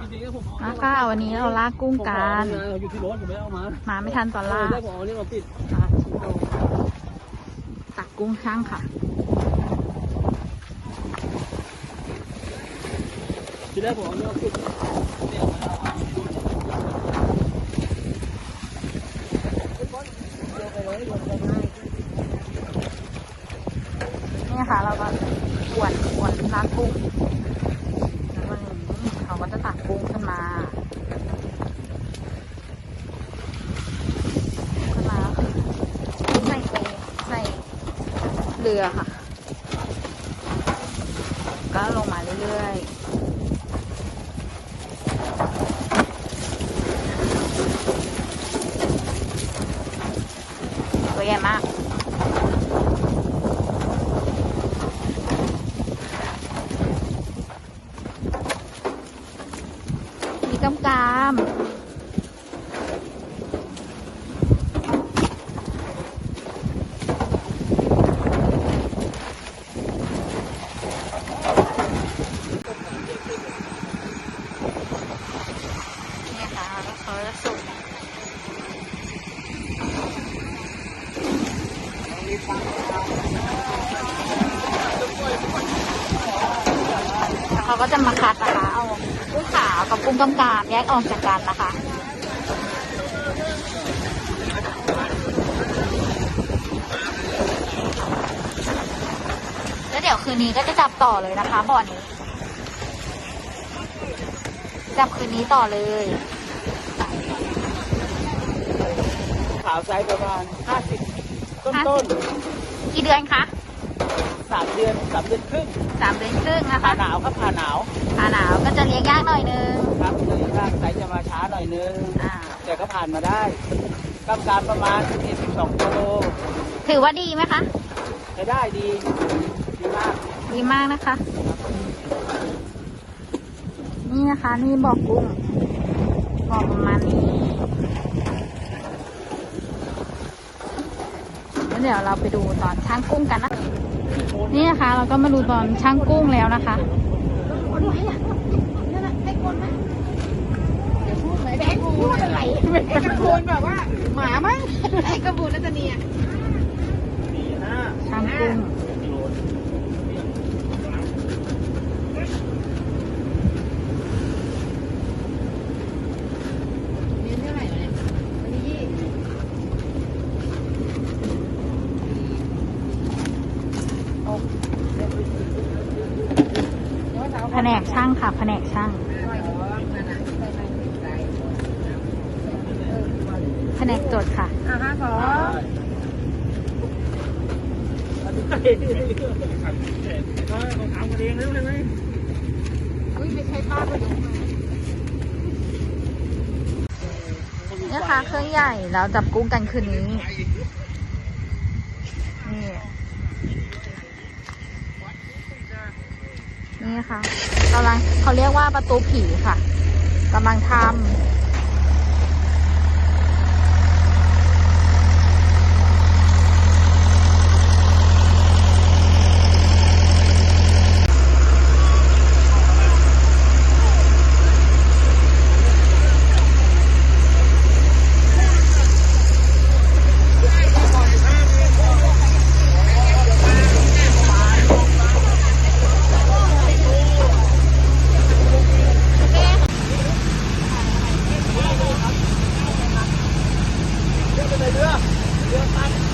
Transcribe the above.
จริงๆแล้วผมเอามาค่ะวันนี้เราลากกุ้งผมกัเอานเนี่ยอยู่ที่รถผมไม่ได้เอามามาไม่ทันตอนเอลาอกได้ผมเอานี่มาปิดอะตักกุ้งช่างค่ะทีแรกผมเอานี่มาปิดเนี่ยเอามาเอาไปเลยโยนไปเลยนี่ค่ะ เราก็ขวนขวนลากกุ้งแล้ววันนี้เขา ก็จะตักกุ้งขึ้นมาขึ้นมาใส่เปใส่เรือค่ะ ก็ลงมาเรื่อยๆตัวใหญ่มาก มีกำกาม นี่ค่ะแล้วเขาจะสุกแล้ว เขาก็จะมาคัดนะคะเอากุ้งขาวกับกุ้งกำกามแยกออกจากกันนะคะแล้วเดี๋ยวคืนนี้ก็จะจับต่อเลยนะคะบ่อนี้ จับคืนนี้ต่อเลย ขาวไซส์ประมาณ50ต้นต้นกี่เดือนคะ สามเดือนสามเดือนครึ่งสามเดือนครึ่งนะผ่าคะหนาวครับผ่าหนาวผ่าหนาวก็จะเลี้ยงยากหน่อยนึงครับเลยร่างไซส์จะมาช้าหน่อยนึงอ่าแต่ก็ผ่านมาได้กำการประมาณ12กิโลถือว่าดีไหมคะใช้ได้ดีดีมากดีมากนะคะ นี่นะคะนี่บอกกุ้งบอกประมาณนี้แล้วเดี๋ยวเราไปดูตอนช่างกุ้งกันนะ นี่นะคะ เราก็มาดูตอนช่างกุ้งแล้วนะคะพูดอะไรไอ้กระพูนแบบว่า หมามั้งไอ้กระพูนนัตเนียช่างกุ้ง เรียนเท่าไหร่เนี่ยวันนี้ยี่ แผนกช่างค่ะ แผนกช่างร้อยท้องนั่นน่ะใส่ไปใส่แผนกจดค่ะอ่าห้าสองเขาทำกันเองแล้วเลยไหมอุ้ยไม่ใช่ป้าประยุกต์นี่ค่ะ เครื่องใหญ่แล้วจับกุ้งกันคืนนี้นี่ นี่ค่ะกำลังเขาเรียกว่าประตูผีค่ะกำลังทำ này đưa đưa tăng